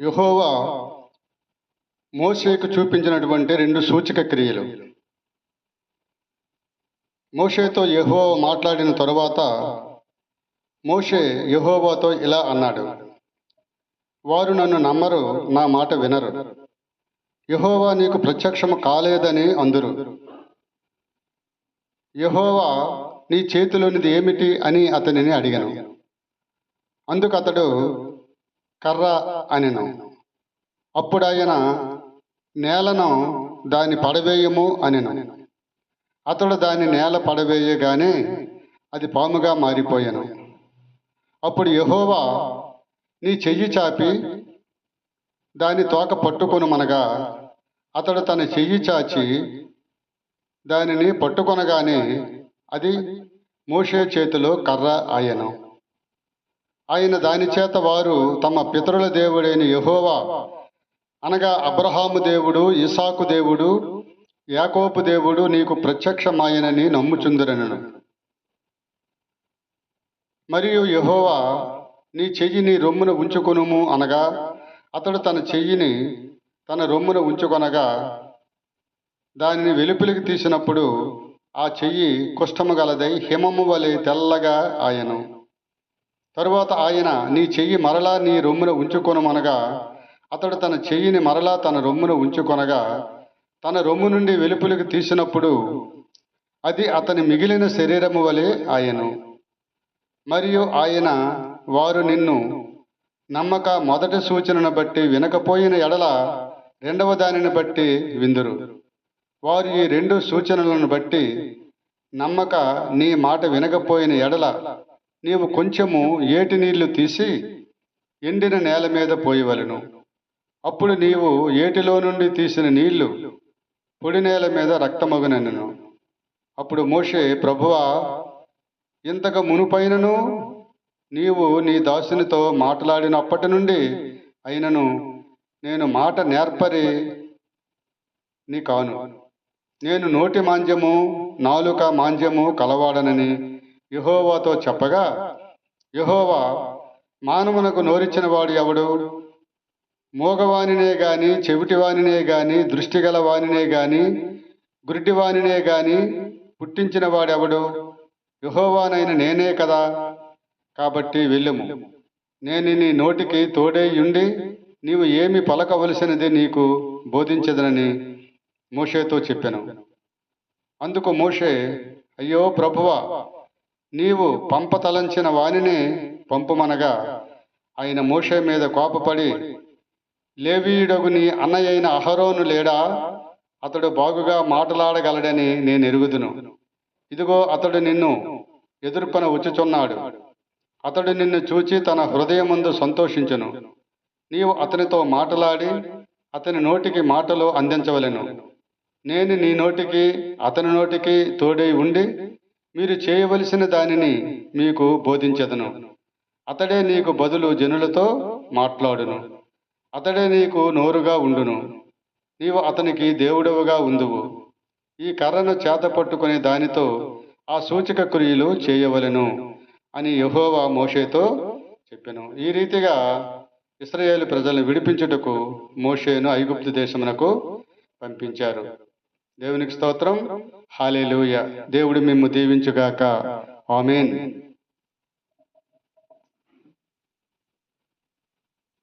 యహోవా మోషేకు చూపించినటువంటి రెండు సూచక క్రియలు. మోషేతో యహోవ మాట్లాడిన తరువాత మోషే యహోవాతో ఇలా అన్నాడు వారు నన్ను నమ్మరు నా మాట వినరు. యహోవా నీకు ప్రత్యక్షము కాలేదని అందురు. యహోవా నీ చేతిలోనిది ఏమిటి అని అతనిని అడిగాను. అందుకు అతడు కర్ర అనెను అప్పుడు ఆయన నేలను దాని పడవేయము అనెను. అతడు దాని నేల పడవేయగానే అది పాముగా మారిపోయాను. అప్పుడు యహోవా నీ చెయ్యి చాపి దాని తోక పట్టుకొనుమనగా అతడు తన చెయ్యి చాచి దానిని పట్టుకొనగానే అది మోషే చేతిలో కర్ర ఆయను ఆయన దాని చేత వారు తమ పితరుల దేవుడైన యహోవా అనగా అబ్రహాము దేవుడు ఇసాకు దేవుడు యాకోపు దేవుడు నీకు ప్రత్యక్షమాయనని నమ్ముచుందరనను. మరియు యహోవా నీ చెయ్యి నీ రొమ్మున ఉంచుకొనుము అనగా అతడు తన చెయ్యిని తన రొమ్మున ఉంచుకొనగా దానిని వెలుపులికి తీసినప్పుడు ఆ చెయ్యి కుష్ఠము గలదై హిమము వలె తెల్లగా ఆయను. తరువాత ఆయన నీ చెయ్యి మరలా నీ రొమ్మున ఉంచుకొనమనగా అతడు తన చెయ్యిని మరలా తన రొమ్మున ఉంచుకొనగా తన రొమ్ము నుండి వెలుపులకు తీసినప్పుడు అది అతని మిగిలిన శరీరము వలె ఆయను. మరియు ఆయన వారు నిన్ను నమ్మక మొదటి సూచనను బట్టి వినకపోయిన ఎడల రెండవ దానిని బట్టి విందురు. వారు ఈ రెండు సూచనలను బట్టి నమ్మక నీ మాట వినకపోయిన ఎడల నీవు కొంచెము ఏటి నీళ్ళు తీసి ఎండిన నేల మీద పోయవలను. అప్పుడు నీవు ఏటిలో నుండి తీసిన నీళ్ళు పొడి నేల మీద రక్తమగునెను. అప్పుడు మోషే ప్రభువా ఇంతకు మునుపైనను నీవు నీ దాసునితో మాట్లాడినప్పటి నుండి అయినను నేను మాట నేర్పరి నీ కాను నేను నోటి మాంద్యము నాలుక మాంద్యము కలవాడనని యహోవాతో చెప్పగా యహోవా మానవునకు నోరిచ్చిన వాడు ఎవడు? మూగవానినే గాని చెవిటివానినే గాని దృష్టిగల వానినే గాని గురిటివానినే గాని పుట్టించిన వాడెవడు యహోవానైన నేనే కదా. కాబట్టి వెళ్ళుము. నేను నీ నోటికి తోడేయుండి ఉండి నీవు ఏమి పలకవలసినది నీకు బోధించదనని మోషేతో చెప్పాను. అందుకు మోషే అయ్యో ప్రభువా నీవు పంపతలంచిన వానిని పంపమనగా ఆయన మోషే మీద కోపపడి లేవీయుడగు నీ అన్నయ్యైన అహరోను లేడా? అతడు బాగుగా మాటలాడగలడని నేను ఎరుగుదును. ఇదిగో అతడు నిన్ను ఎదుర్కొన వచ్చుచున్నాడు. అతడు నిన్ను చూచి తన హృదయమందు సంతోషించును. నీవు అతనితో మాట్లాడి అతని నోటికి మాటలు అందించవలెను. నేను నీ నోటికి అతని నోటికి తోడై ఉండి మీరు చేయవలసిన దానిని మీకు బోధించదను. అతడే నీకు బదులు జనులతో మాట్లాడును. అతడే నీకు నోరుగా ఉండును. నీవు అతనికి దేవుడవుగా ఉందువు. ఈ కర్రను చేత పట్టుకునే దానితో ఆ సూచక క్రియలు చేయవలెను అని యహోవా మోషేతో చెప్పాను. ఈ రీతిగా ఇస్రాయేలు ప్రజలను విడిపించుటకు మోషేను ఐగుప్తు దేశమునకు పంపించారు. దేవునికి స్తోత్రం. హాలేలుయ. దేవుడు మేము దీవించుగాక. ఆమెన్.